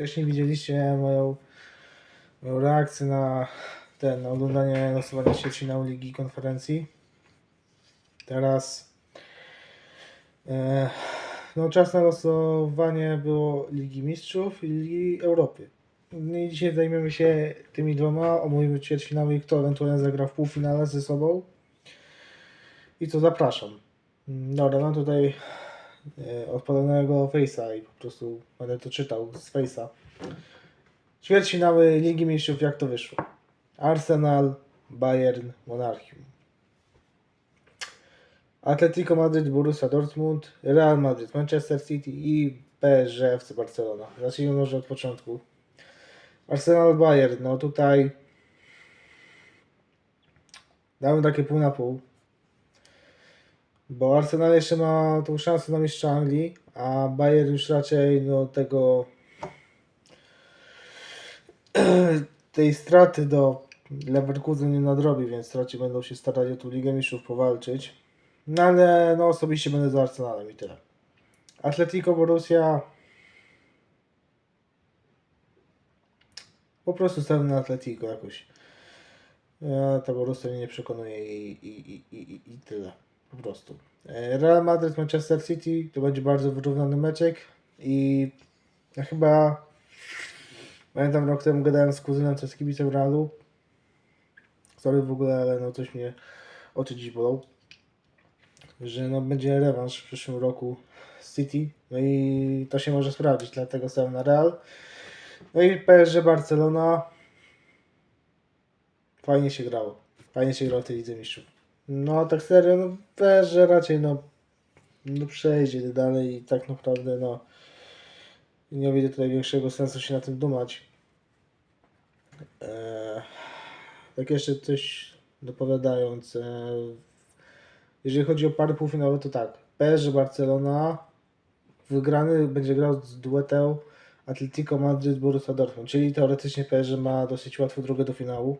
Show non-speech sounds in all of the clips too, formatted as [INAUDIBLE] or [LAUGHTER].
Wcześniej widzieliście moją, moją reakcję na ten, na oglądanie losowania ćwierćfinału Ligi Konferencji. Teraz e, no, czas na losowanie było Ligi Mistrzów i Ligi Europy. No i dzisiaj zajmiemy się tymi dwoma, omówimy ćwierćfinały i kto ewentualnie zagra w półfinale ze sobą. I co zapraszam. Dobra, mam tutaj odpalonego Face'a i po prostu będę to czytał z Face'a. Ćwierćfinały Ligi Mistrzów, jak to wyszło? Arsenal, Bayern, Monachium. Atletico Madryt, Borussia Dortmund, Real Madrid, Manchester City i PSG Barcelona. Zacznijmy może od początku. Arsenal, Bayern, no tutaj dałem takie pół na pół. Bo Arsenal jeszcze ma tą szansę na mistrza Anglii, a Bayern już raczej no, tego [CLEARS THROAT] tej straty do Leverkusen nie nadrobi, więc raczej będą się starali o tą Ligę Mistrzów powalczyć. No ale no osobiście będę za Arsenalem i tyle. Atletico Borussia po prostu stawiam na Atletico jakoś. Ja, ta Borussia mnie nie przekonuje i, i, i, i- i tyle. Po prostu. E, Real Madrid, Manchester City to będzie bardzo wyrównany meczek i ja chyba pamiętam rok temu gadałem z kuzynem, co jest kibicem Realu. Sorry w ogóle, ale no coś mnie oczy dziś. Że no będzie rewanż w przyszłym roku City. No i to się może sprawdzić, dlatego stawiam na Real. No i PSG Barcelona. Fajnie się grało. Fajnie się grało w tej Lidze Mistrzów. No tak serio, no PSG raczej no, no przejdzie dalej i tak naprawdę no nie widzę tutaj większego sensu się na tym dumać. Eee, tak jeszcze coś dopowiadając. Eee, jeżeli chodzi o pary półfinałowe, to tak. PSG Barcelona wygrany będzie grał z duetem Atletico Madryt Borussia Dortmund, czyli teoretycznie PSG ma dosyć łatwą drogę do finału.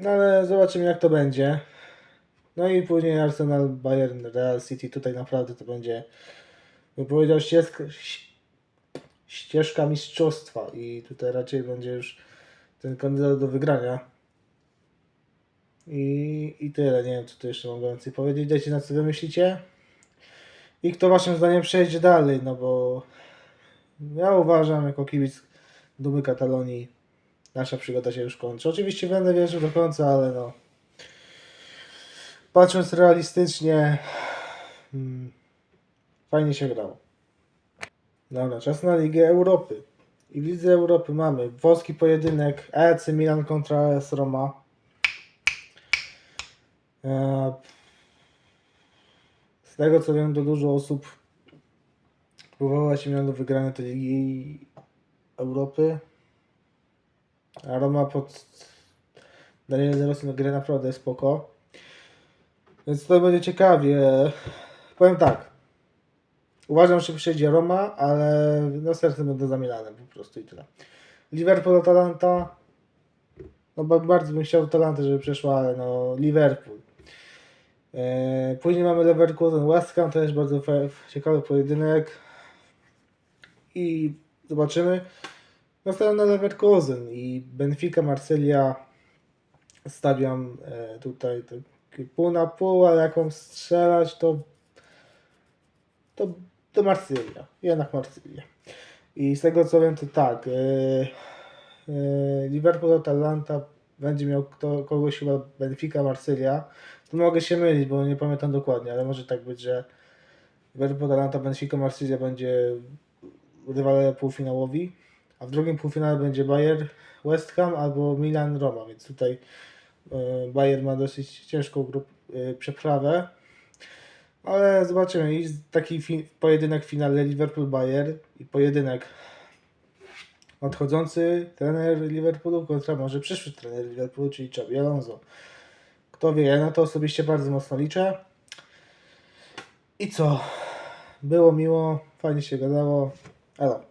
No ale zobaczymy jak to będzie. No i później Arsenal, Bayern, Real City. Tutaj naprawdę to będzie, bym powiedział, ścieżka, ścieżka mistrzostwa. I tutaj raczej będzie już ten kandydat do wygrania. I, I tyle. Nie wiem, co tu jeszcze mogę więcej powiedzieć. Dajcie na co wy myślicie. I kto waszym zdaniem przejdzie dalej, no bo ja uważam jako kibic Dumy Katalonii nasza przygoda się już kończy. Oczywiście będę wierzył do końca, ale no patrząc realistycznie hmm, fajnie się grało. Dobra, czas na Ligę Europy. I w Lidze Europy mamy włoski pojedynek AC Milan kontra AS Roma. Eee, Z tego co wiem, to dużo osób próbowało się Milan do wygrania tej Ligi Europy. Roma pod Daniel De Rossi no, gra naprawdę spoko. Więc to będzie ciekawie. Powiem tak. Uważam, że przyjdzie Roma, ale no sercem będę za Milanem po prostu i tyle. Liverpool Atalanta. No ba- bardzo bym chciał Atalantę, żeby przeszła, ale no Liverpool. Eee, później mamy Leverkusen West Ham, też bardzo ciekawy pojedynek. I zobaczymy. Nastawiam na Leverkusen i Benfica, Marsylia stawiam e, tutaj pół na pół, ale jak mam strzelać, to to do Marsylia. Jednak Marsylia. I z tego co wiem, to tak. E, e, Liverpool, Atalanta będzie miał kto, kogoś chyba Benfica, Marsylia. Tu mogę się mylić, bo nie pamiętam dokładnie, ale może tak być, że Liverpool, Atalanta, Benfica, Marsylia będzie rywale półfinałowi, a w drugim półfinale będzie Bayern, West Ham albo Milan, Roma, więc tutaj e, Bayern ma dosyć ciężką grup, e, przeprawę, ale zobaczymy. I taki fi- pojedynek w finale Liverpool-Bayern i pojedynek nadchodzący trener Liverpoolu kontra może przyszły trener Liverpoolu, czyli Xabi Alonso. Kto wie, ja na to osobiście bardzo mocno liczę. I co? Było miło, fajnie się gadało. Elo.